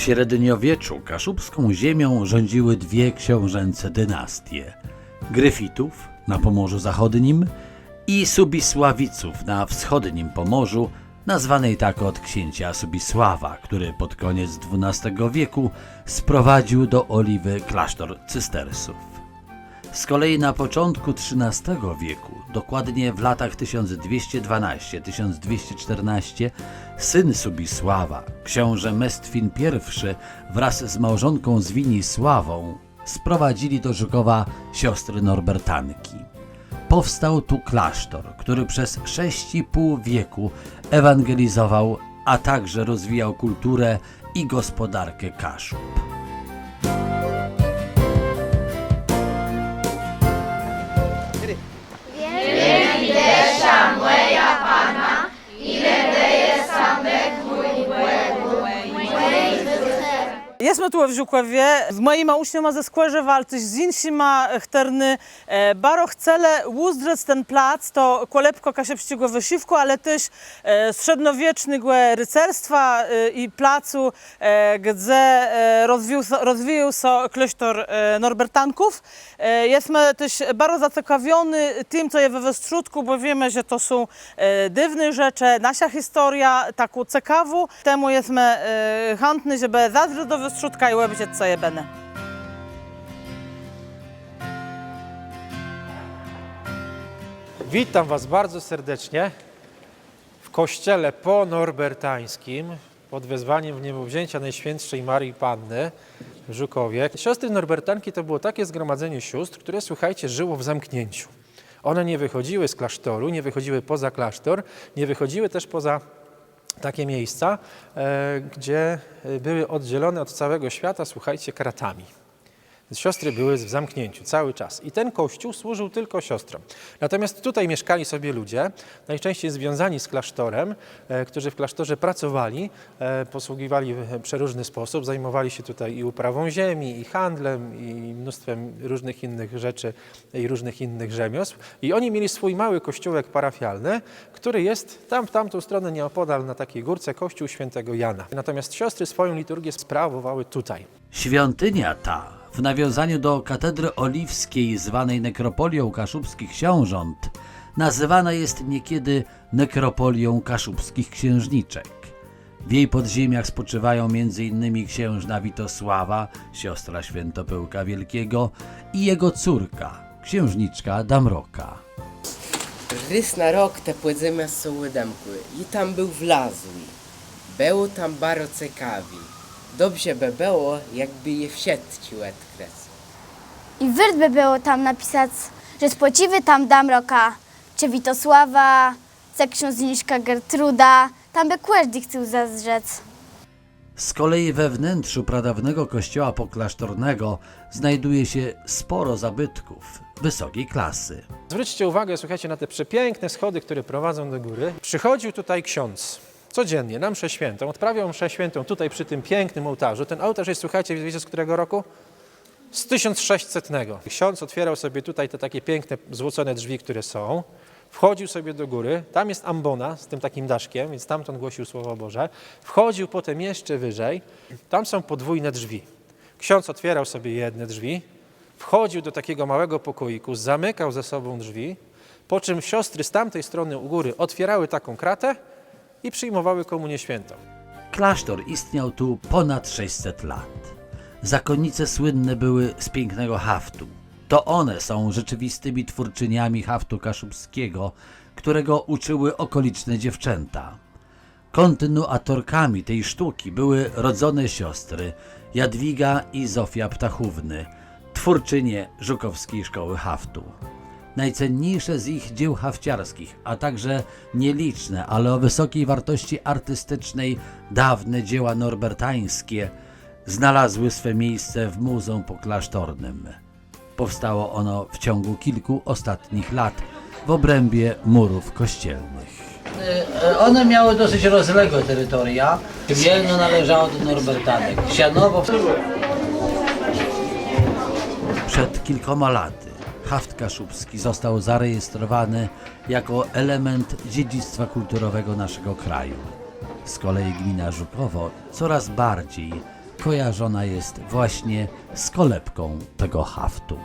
średniowieczu kaszubską ziemią rządziły dwie książęce dynastie: Gryfitów na Pomorzu Zachodnim i Subisławiców na wschodnim Pomorzu, nazwanej tak od księcia Subisława, który pod koniec XII wieku sprowadził do Oliwy klasztor cystersów. Z kolei na początku XIII wieku, dokładnie w latach 1212-1214, syn Subisława, książę Mestwin I wraz z małżonką Zwinisławą sprowadzili do Żukowa siostry Norbertanki. Powstał tu klasztor, który przez 6,5 wieku ewangelizował, a także rozwijał kulturę i gospodarkę Kaszub. Jesmo tu w Żukławie. Z moimi uczniami ze skórze walczyć z innymi chterny. E, Baro chcele uzdrzec ten plac, to kolebko kasiepściego wysiwku, ale też e, średniowiecznego rycerstwa e, i placu, gdzie e, rozwijał, się klasztor Norbertanków. Jesteśmy też bardzo zaciekawiony tym, co jest we wstrzutku, bo wiemy, że to są dywne rzeczy, nasza historia, taką ciekawą. Temu jesteśmy chętni, żeby zadzwać do wstrzutka i łowić co je. Witam Was bardzo serdecznie w kościele ponorbertańskim pod wezwaniem w niebowzięcia Najświętszej Marii Panny w Żukowie. Siostry norbertanki to było takie zgromadzenie sióstr, które, słuchajcie, żyło w zamknięciu. One nie wychodziły z klasztoru, nie wychodziły poza klasztor, nie wychodziły też poza takie miejsca, e, gdzie e, były oddzielone od całego świata, słuchajcie, kratami. Siostry były w zamknięciu cały czas. I ten kościół służył tylko siostrom. Natomiast tutaj mieszkali sobie ludzie, najczęściej związani z klasztorem, e, którzy w klasztorze pracowali, e, posługiwali w przeróżny sposób, zajmowali się tutaj i uprawą ziemi, i handlem, i mnóstwem różnych innych rzeczy, i różnych innych rzemiosł. I oni mieli swój mały kościółek parafialny, który jest tam w tamtą stronę nieopodal na takiej górce, kościół świętego Jana. Natomiast siostry swoją liturgię sprawowały tutaj. Świątynia ta, w nawiązaniu do katedry oliwskiej zwanej nekropolią kaszubskich książąt, nazywana jest niekiedy nekropolią kaszubskich księżniczek. W jej podziemiach spoczywają m.in. księżna Witosława, siostra Świętopyłka Wielkiego i jego córka, księżniczka Damroka. Rys na rok te płydzemy z Sołodemku i tam był wlazły. Było tam bardzo ciekawi. Dobrze by było, jakby je wsiedci odkryć. I wyrt by było tam napisać, że spłaciwy tam dam roka, czy Witosława, ce księżniczka Gertruda, tam by każdy chciał zazrzec. Z kolei we wnętrzu pradawnego kościoła poklasztornego znajduje się sporo zabytków wysokiej klasy. Zwróćcie uwagę, słuchajcie, na te przepiękne schody, które prowadzą do góry. Przychodził tutaj ksiądz codziennie na mszę świętą, odprawiał mszę świętą tutaj przy tym pięknym ołtarzu. Ten ołtarz jest, słuchajcie, wiecie z którego roku? Z 1600. Ksiądz otwierał sobie tutaj te takie piękne, złocone drzwi, które są. Wchodził sobie do góry, tam jest ambona z tym takim daszkiem, więc tamtąd głosił Słowo Boże. Wchodził potem jeszcze wyżej, tam są podwójne drzwi. Ksiądz otwierał sobie jedne drzwi, wchodził do takiego małego pokoiku, zamykał ze sobą drzwi, po czym siostry z tamtej strony u góry otwierały taką kratę i przyjmowały komunię świętą. Klasztor istniał tu ponad 600 lat. Zakonnice słynne były z pięknego haftu. To one są rzeczywistymi twórczyniami haftu kaszubskiego, którego uczyły okoliczne dziewczęta. Kontynuatorkami tej sztuki były rodzone siostry Jadwiga i Zofia Ptachówny, twórczynie Żukowskiej Szkoły Haftu. Najcenniejsze z ich dzieł hafciarskich, a także nieliczne, ale o wysokiej wartości artystycznej, dawne dzieła norbertańskie znalazły swe miejsce w Muzeum Poklasztornym. Powstało ono w ciągu kilku ostatnich lat w obrębie murów kościelnych. One miały dosyć rozległe terytoria. Mielno należało do Norbertanek. Sianowo przed kilkoma laty haft kaszubski został zarejestrowany jako element dziedzictwa kulturowego naszego kraju. Z kolei gmina Żukowo coraz bardziej kojarzona jest właśnie z kolebką tego haftu.